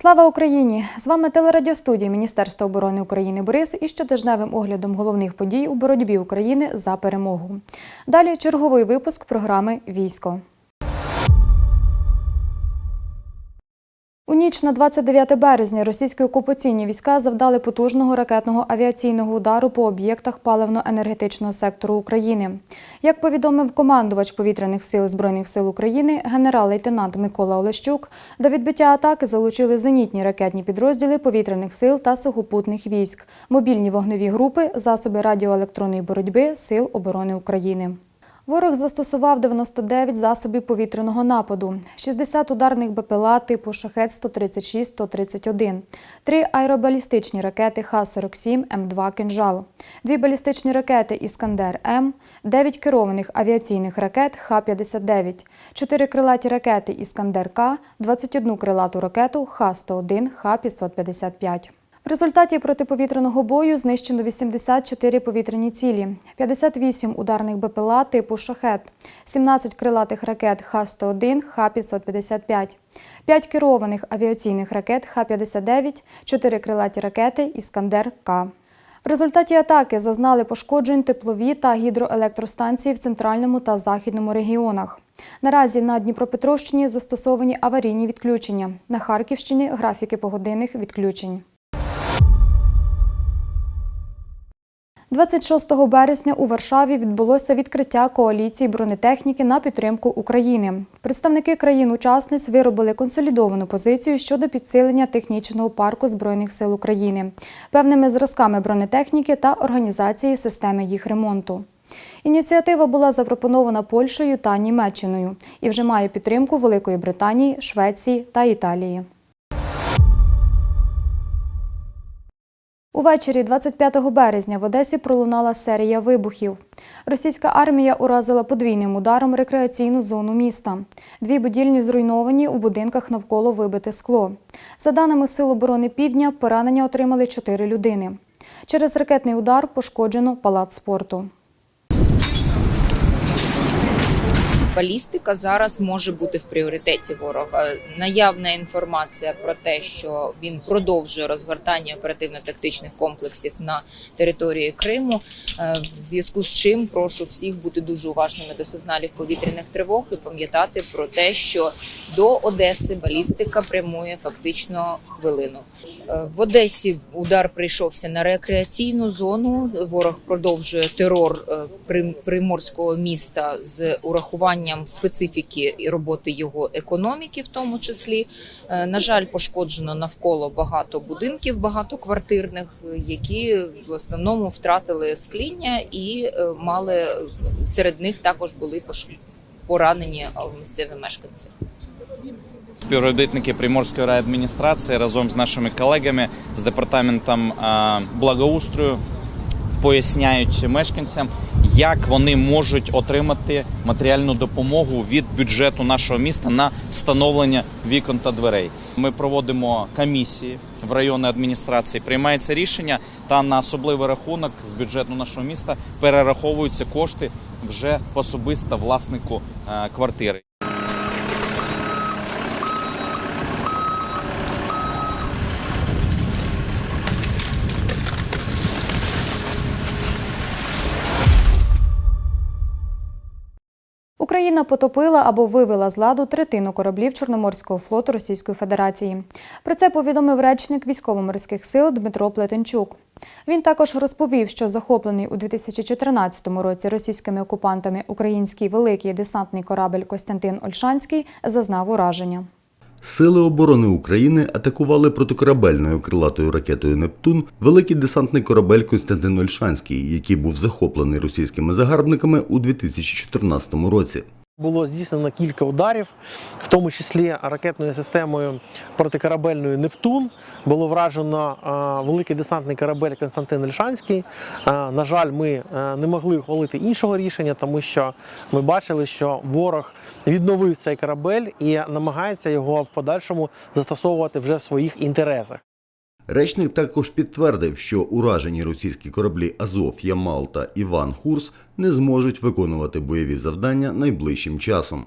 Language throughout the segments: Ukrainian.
Слава Україні! З вами телерадіостудія Міністерства оборони України Борис із щотижневим оглядом головних подій у боротьбі України за перемогу. Далі черговий випуск програми Військо. У ніч на 29 березня російські окупаційні війська завдали потужного ракетного авіаційного удару по об'єктах паливно-енергетичного сектору України. Як повідомив командувач повітряних сил Збройних сил України, генерал-лейтенант Микола Олещук, до відбиття атаки залучили зенітні ракетні підрозділи повітряних сил та сухопутних військ, мобільні вогневі групи, засоби радіоелектронної боротьби Сил оборони України. Ворог застосував 99 засобів повітряного нападу, 60 ударних БПЛА типу «Шахет-136-131», 3 аеробалістичні ракети Х-47 М2 «Кинжал», 2 балістичні ракети «Іскандер-М», 9 керованих авіаційних ракет Х-59, 4 крилаті ракети «Іскандер-К», 21 крилату ракету Х-101, Х-555. В результаті протиповітряного бою знищено 84 повітряні цілі, 58 ударних БПЛА типу «Шахет», 17 крилатих ракет Х-101, Х-555, 5 керованих авіаційних ракет Х-59, 4 крилаті ракети «Іскандер-К». В результаті атаки зазнали пошкоджень теплові та гідроелектростанції в центральному та західному регіонах. Наразі на Дніпропетровщині застосовані аварійні відключення. На Харківщині графіки погодинних відключень. 26 березня у Варшаві відбулося відкриття коаліції бронетехніки на підтримку України. Представники країн-учасниць виробили консолідовану позицію щодо підсилення технічного парку Збройних сил України, певними зразками бронетехніки та організації системи їх ремонту. Ініціатива була запропонована Польщею та Німеччиною і вже має підтримку Великої Британії, Швеції та Італії. Увечері 25 березня в Одесі пролунала серія вибухів. Російська армія уразила подвійним ударом рекреаційну зону міста. Дві будівлі зруйновані, у будинках навколо вибите скло. За даними Сил оборони Півдня, поранення отримали чотири людини. Через ракетний удар пошкоджено палац спорту. Балістика зараз може бути в пріоритеті ворога. Наявна інформація про те, що він продовжує розгортання оперативно-тактичних комплексів на території Криму. е, В зв'язку з чим прошу всіх бути дуже уважними до сигналів повітряних тривог і пам'ятати про те, що до Одеси балістика прямує фактично хвилину. Е, В Одесі удар прийшовся на рекреаційну зону. Ворог продовжує терор е, приморського міста з урахуванням специфіки і роботи його економіки, в тому числі. Е, На жаль, пошкоджено навколо багато будинків багатоквартирних, е, які в основному втратили скління і е, мали серед них також були поранені місцеві мешканці. Співробітники Приморської райадміністрації разом з нашими колегами з департаментом благоустрою поясняють мешканцям, як вони можуть отримати матеріальну допомогу від бюджету нашого міста на встановлення вікон та дверей. Ми проводимо комісії в районній адміністрації, приймається рішення, та на особливий рахунок з бюджету нашого міста перераховуються кошти вже особисто власнику е, квартири. Україна потопила або вивела з ладу третину кораблів Чорноморського флоту Російської Федерації. Про це повідомив речник військово-морських сил Дмитро Плетенчук. Він також розповів, що захоплений у 2014 році російськими окупантами український великий десантний корабель Костянтин Ольшанський зазнав ураження. Сили оборони України атакували протикорабельною крилатою ракетою Нептун великий десантний корабель Костянтин Ольшанський, який був захоплений російськими загарбниками у 2014 році. Було здійснено кілька ударів, в тому числі ракетною системою протикорабельною Нептун. Було вражено е, великий десантний корабель Константин Ільшанський. Е, на жаль, ми е, не могли ухвалити іншого рішення, тому що ми бачили, що ворог відновив цей корабель і намагається його в подальшому застосовувати вже в своїх інтересах. Речник також підтвердив, що уражені російські кораблі Азов, Ямал та Іван Хурс не зможуть виконувати бойові завдання найближчим часом.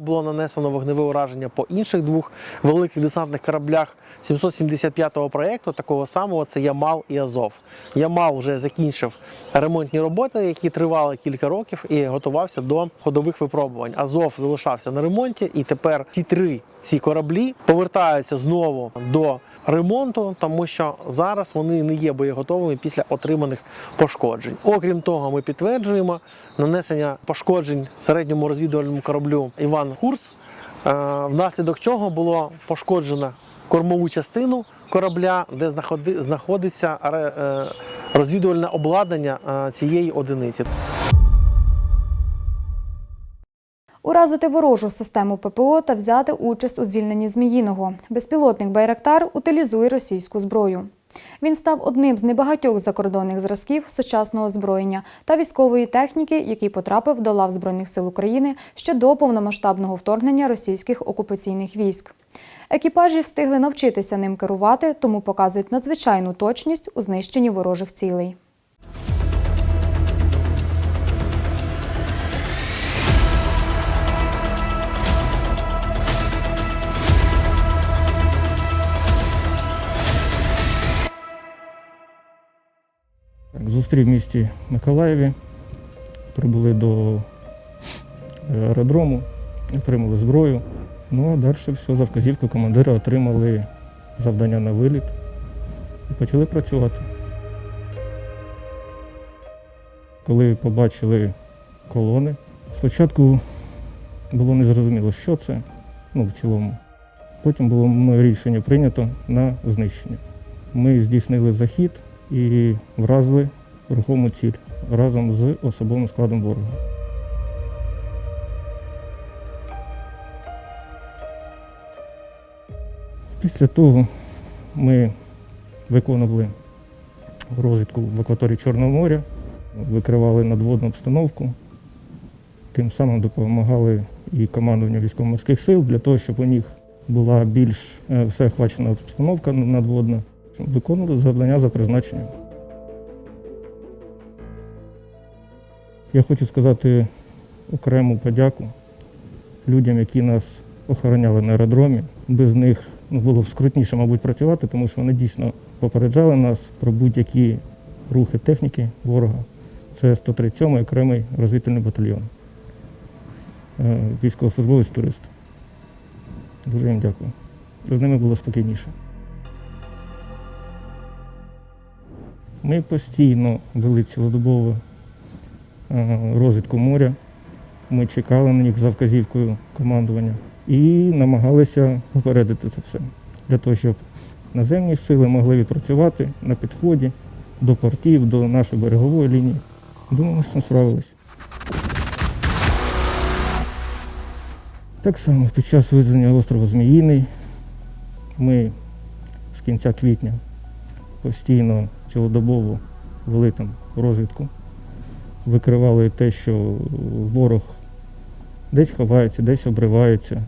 Було нанесено вогневе ураження по інших двох великих десантних кораблях 775-го проєкту, такого самого це Ямал і Азов. Ямал вже закінчив ремонтні роботи, які тривали кілька років, і готувався до ходових випробувань. Азов залишався на ремонті, і тепер ці три ці кораблі повертаються знову до ремонту, тому що зараз вони не є боєготовими після отриманих пошкоджень. Окрім того, ми підтверджуємо нанесення пошкоджень середньому розвідувальному кораблю Іван Курс, е, внаслідок чого було пошкоджено кормову частину корабля, де знаходи- знаходиться е, розвідувальне обладнання е, цієї одиниці. Уразити ворожу систему ППО та взяти участь у звільненні Зміїного. Безпілотник Байрактар утилізує російську зброю. Він став одним з небагатьох закордонних зразків сучасного озброєння та військової техніки, який потрапив до лав Збройних сил України ще до повномасштабного вторгнення російських окупаційних військ. Екіпажі встигли навчитися ним керувати, тому показують надзвичайну точність у знищенні ворожих цілей. Зустрів в місті Миколаєві, прибули до е, аеродрому, отримали зброю. Ну а далі все за вказівкою командира отримали завдання на виліт і почали працювати. Коли побачили колони, спочатку було незрозуміло, що це, ну в цілому. Потім було рішення прийнято на знищення. Ми здійснили захід і вразили рухому ціль разом з особовим складом ворога. Після того ми виконували розвідку в акваторії Чорного моря, викривали надводну обстановку, тим самим допомагали і командуванню військово-морських сил для того, щоб у них була більш е, всеохвачена обстановка надводна виконували завдання за призначенням. Я хочу сказати окрему подяку людям, які нас охороняли на аеродромі. Без них ну, було б скрутніше, мабуть, працювати, тому що вони дійсно попереджали нас про будь-які рухи техніки ворога. Це 137-й окремий розвідувальний батальйон. Е, Військовослужбовець турист. Дуже їм дякую. З ними було спокійніше. Ми постійно вели цілодобову е, розвідку моря. Ми чекали на них за вказівкою командування і намагалися попередити це все для того, щоб наземні сили могли відпрацювати на підході до портів, до нашої берегової лінії. Думаю, ми з цим справились. Так само під час визволення острова Зміїний ми з кінця квітня постійно цілодобово вели там розвідку, викривали те, що ворог десь ховається, десь обривається.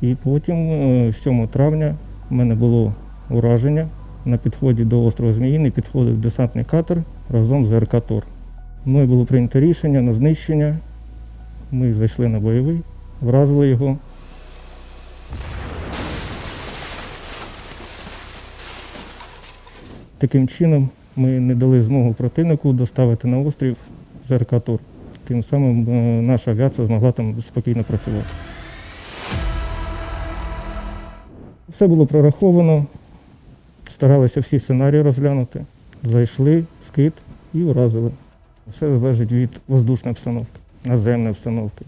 І потім, е, 7 травня, в мене було ураження. На підході до острова Зміїний підходив десантний катер разом з РК Тор. Мною було прийнято рішення на знищення. Ми зайшли на бойовий, вразили його. Таким чином ми не дали змогу противнику доставити на острів ЗРК Тур. Тим самим е, наша авіація змогла там спокійно працювати. Все було прораховано, старалися всі сценарії розглянути. Зайшли, скид і вразили. Все залежить від воздушної обстановки, наземної обстановки.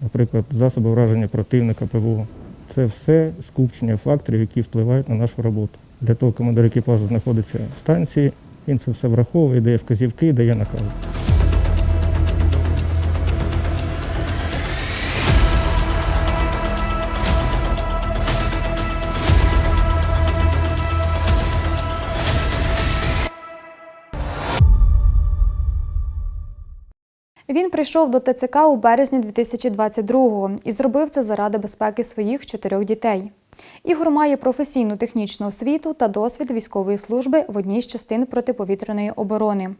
Наприклад, засоби враження противника ПВО. Це все скупчення факторів, які впливають на нашу роботу. Для того командир екіпажу знаходиться в станції, він це все враховує, дає вказівки, дає накази. Він прийшов до ТЦК у березні 2022-го і зробив це заради безпеки своїх чотирьох дітей. Ігор має професійну технічну освіту та досвід військової служби в одній з частин протиповітряної оборони.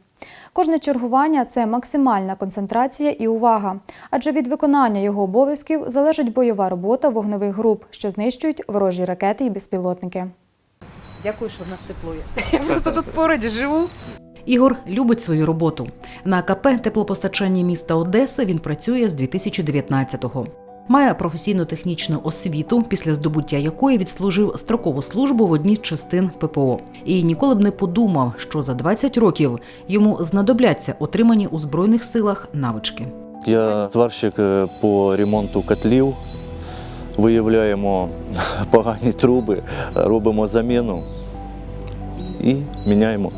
Кожне чергування це максимальна концентрація і увага, адже від виконання його обов'язків залежить бойова робота вогневих груп, що знищують ворожі ракети і безпілотники. Дякую, що в нас тепло. Я просто тут поруч живу. Ігор любить свою роботу. На АКП теплопостачання міста Одеса він працює з 2019-го. Має професійну технічну освіту, після здобуття якої відслужив строкову службу в одній з частин ППО. І ніколи б не подумав, що за 20 років йому знадобляться отримані у збройних силах навички. Я зварщик е, по ремонту котлів. Виявляємо погані труби, робимо заміну і міняємо.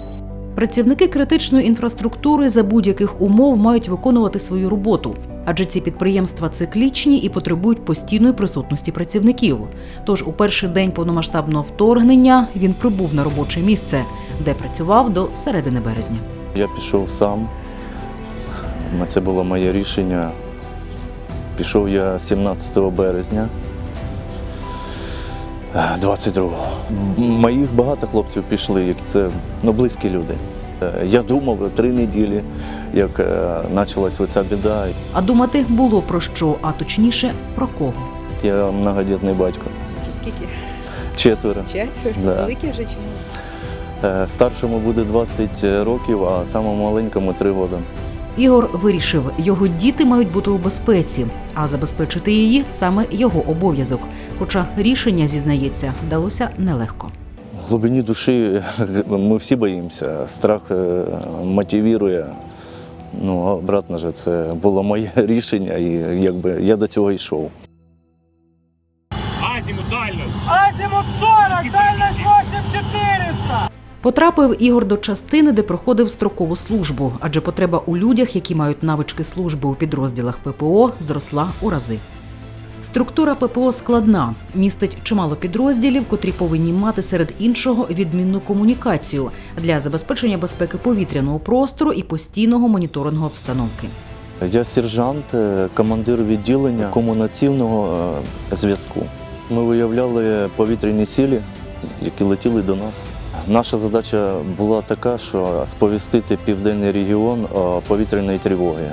Працівники критичної інфраструктури за будь-яких умов мають виконувати свою роботу, адже ці підприємства циклічні і потребують постійної присутності працівників. Тож у перший день повномасштабного вторгнення він прибув на робоче місце, де працював до середини березня. Я пішов сам. Це було моє рішення. Пішов я 17 березня 22-го. Моїх багато хлопців пішли, як це ну, близькі люди. Е, Я думав три неділі, як е, почалась оця біда. А думати було про що, а точніше про кого. Я многодітний батько. Вже скільки? Четверо. Четверо. Да. Великі вже чи ні? Е, Старшому буде 20 років, а самому маленькому 3 роки. Ігор вирішив, його діти мають бути у безпеці, а забезпечити її саме його обов'язок. Хоча рішення, зізнається, далося нелегко. В глибині душі ми всі боїмося. Страх е, мотивує. Ну, обратно же, це було моє рішення, і якби я до цього йшов. Азимут дальность! Азимут 40, дальность 8400! Потрапив Ігор до частини, де проходив строкову службу, адже потреба у людях, які мають навички служби у підрозділах ППО, зросла у рази. Структура ППО складна, містить чимало підрозділів, котрі повинні мати серед іншого відмінну комунікацію для забезпечення безпеки повітряного простору і постійного моніторингу обстановки. Я сержант, е, командир відділення комунікаційного е, зв'язку. Ми виявляли повітряні сілі, які летіли до нас. Наша задача була така, що сповістити південний регіон повітряної тривоги.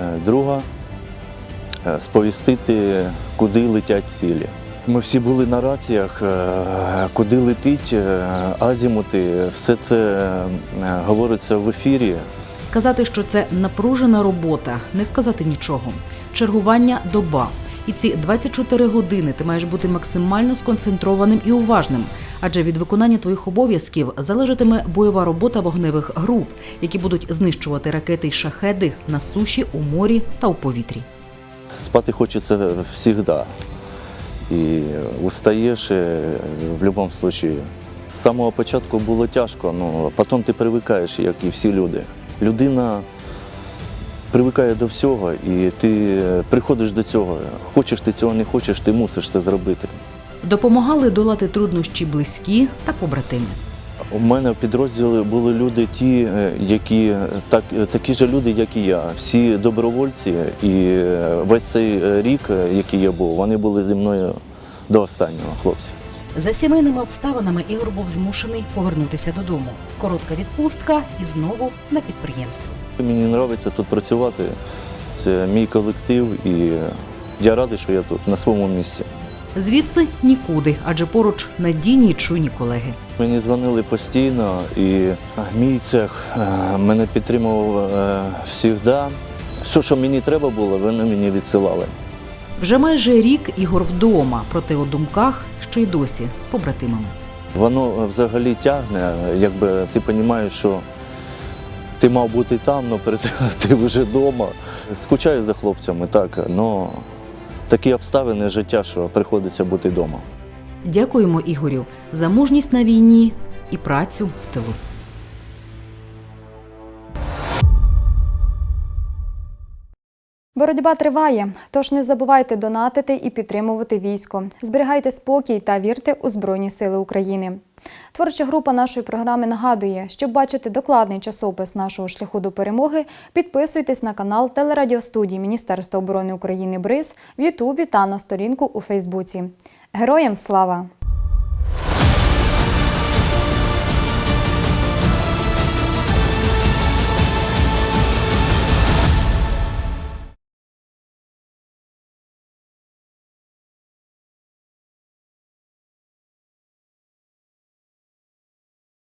Е, Друга е, сповістити, куди летять цілі. Ми всі були на раціях, е, куди летить, е, азімути, все це е, говориться в ефірі. Сказати, що це напружена робота, не сказати нічого. Чергування доба. І ці 24 години ти маєш бути максимально сконцентрованим і уважним, адже від виконання твоїх обов'язків залежатиме бойова робота вогневих груп, які будуть знищувати ракети й шахеди на суші, у морі та у повітрі. Спати хочеться завжди. І устаєш е, в будь-якому випадку. З самого початку було тяжко, але потім ти привикаєш, як і всі люди. Людина привикає до всього, і ти приходиш до цього. Хочеш ти цього не хочеш, ти мусиш це зробити. Допомагали долати труднощі близькі та побратими. У мене в підрозділі були люди, ті, е, які так, такі ж люди, як і я. Всі добровольці, і е, весь цей е, рік, е, який я був, вони були зі мною до останнього, хлопці. За сімейними обставинами Ігор був змушений повернутися додому. Коротка відпустка і знову на підприємство. Мені подобається тут працювати. Це мій колектив, і я радий, що я тут на своєму місці. Звідси нікуди, адже поруч надійні й чуйні колеги. Мені дзвонили постійно, і мій цех е, мене підтримував завжди. Все, що мені треба було, вони мені відсилали. Вже майже рік Ігор вдома, проте у думках, що й досі з побратимами. Воно взагалі тягне, якби ти розумієш, що ти мав бути там, але ти вже вдома. Скучаю за хлопцями, так, але такі обставини життя, що приходиться бути вдома. Дякуємо Ігорю за мужність на війні і працю в тилу. Боротьба триває, тож не забувайте донатити і підтримувати військо. Зберігайте спокій та вірте у Збройні Сили України. Творча група нашої програми нагадує, щоб бачити докладний часопис нашого шляху до перемоги, підписуйтесь на канал телерадіостудії Міністерства оборони України БРИЗ в Ютубі та на сторінку у Фейсбуці. Героям слава!